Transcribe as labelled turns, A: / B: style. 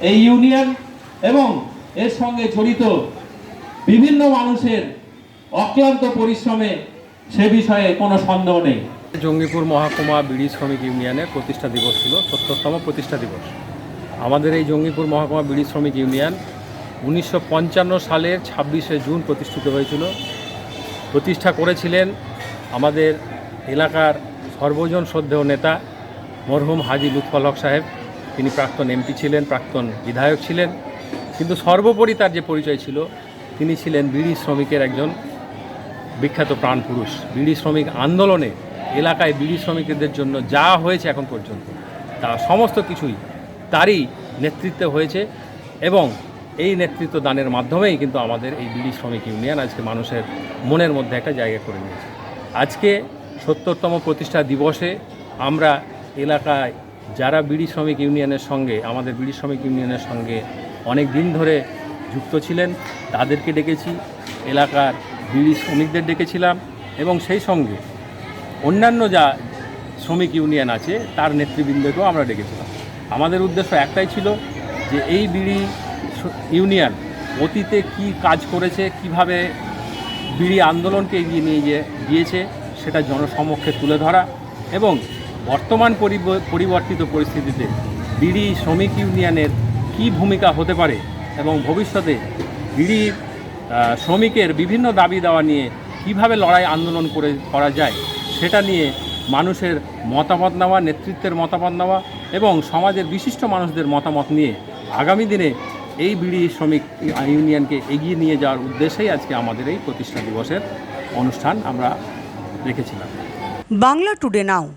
A: এই ইউনিয়ন এবং এর সঙ্গে জড়িত বিভিন্ন মানুষের অক্লান্ত পরিশ্রমে সে বিষয়ে কোনো সন্দেহ নেই।
B: জঙ্গিপুর মহকুমা বিড়ি শ্রমিক ইউনিয়নের প্রতিষ্ঠা দিবস ছিল, সত্তরতম প্রতিষ্ঠা দিবস। আমাদের এই জঙ্গিপুর মহকুমা বিড়ি শ্রমিক ইউনিয়ন উনিশশো পঞ্চান্ন সালের ছাব্বিশে জুন প্রতিষ্ঠিত হয়েছিল। প্রতিষ্ঠা করেছিলেন আমাদের এলাকার সর্বজন শ্রদ্ধেয় নেতা মরহুম হাজি লুৎফল হক সাহেব। তিনি প্রাক্তন এমপি ছিলেন, প্রাক্তন বিধায়ক ছিলেন। কিন্তু সর্বোপরি তার যে পরিচয় ছিল, তিনি ছিলেন বিড়ি শ্রমিকের একজন বিখ্যাত প্রাণপুরুষ। বিড়ি শ্রমিক আন্দোলনে এলাকায় বিড়ি শ্রমিকদের জন্য যা হয়েছে এখন পর্যন্ত, তা সমস্ত কিছুই তারই নেতৃত্বে হয়েছে এবং এই নেতৃত্ব দানের মাধ্যমেই কিন্তু আমাদের এই বিড়ি শ্রমিক ইউনিয়ন আজকে মানুষের মনের মধ্যে একটা জায়গা করে নিয়েছে। আজকে সত্তরতম প্রতিষ্ঠা দিবসে আমরা এলাকায় যারা বিড়ি শ্রমিক ইউনিয়নের সঙ্গে, আমাদের বিড়ি শ্রমিক ইউনিয়নের সঙ্গে অনেক দিন ধরে যুক্ত ছিলেন, তাদেরকে ডেকেছি, এলাকার বিড়ি শ্রমিকদের ডেকেছিলাম এবং সেই সঙ্গে অন্যান্য যা শ্রমিক ইউনিয়ন আছে, তার নেতৃবৃন্দকেও আমরা ডেকেছিলাম। আমাদের উদ্দেশ্য একটাই ছিল যে এই বিড়ি ইউনিয়ন অতীতে কি কাজ করেছে, কীভাবে বিড়ি আন্দোলনকে এগিয়ে নিয়ে গিয়ে গিয়েছে, সেটা জনসমক্ষে তুলে ধরা এবং বর্তমান পরিব- পরিবর্তিত পরিস্থিতিতে বিড়ি শ্রমিক ইউনিয়নের কি ভূমিকা হতে পারে এবং ভবিষ্যতে বিড়ি শ্রমিকের বিভিন্ন দাবি দেওয়া নিয়ে কীভাবে লড়াই আন্দোলন করে, করা যায় সেটা নিয়ে মানুষের মতামত নেওয়া, নেতৃত্বের মতামত নেওয়া এবং সমাজের বিশিষ্ট মানুষদের মতামত নিয়ে আগামী দিনে এই বিড়ি শ্রমিক ইউনিয়নকে এগিয়ে নিয়ে যাওয়ার উদ্দেশ্যেই আজকে আমাদের এই প্রতিষ্ঠা দিবসের অনুষ্ঠান আমরা রেখেছিলাম।
C: Bangla today now.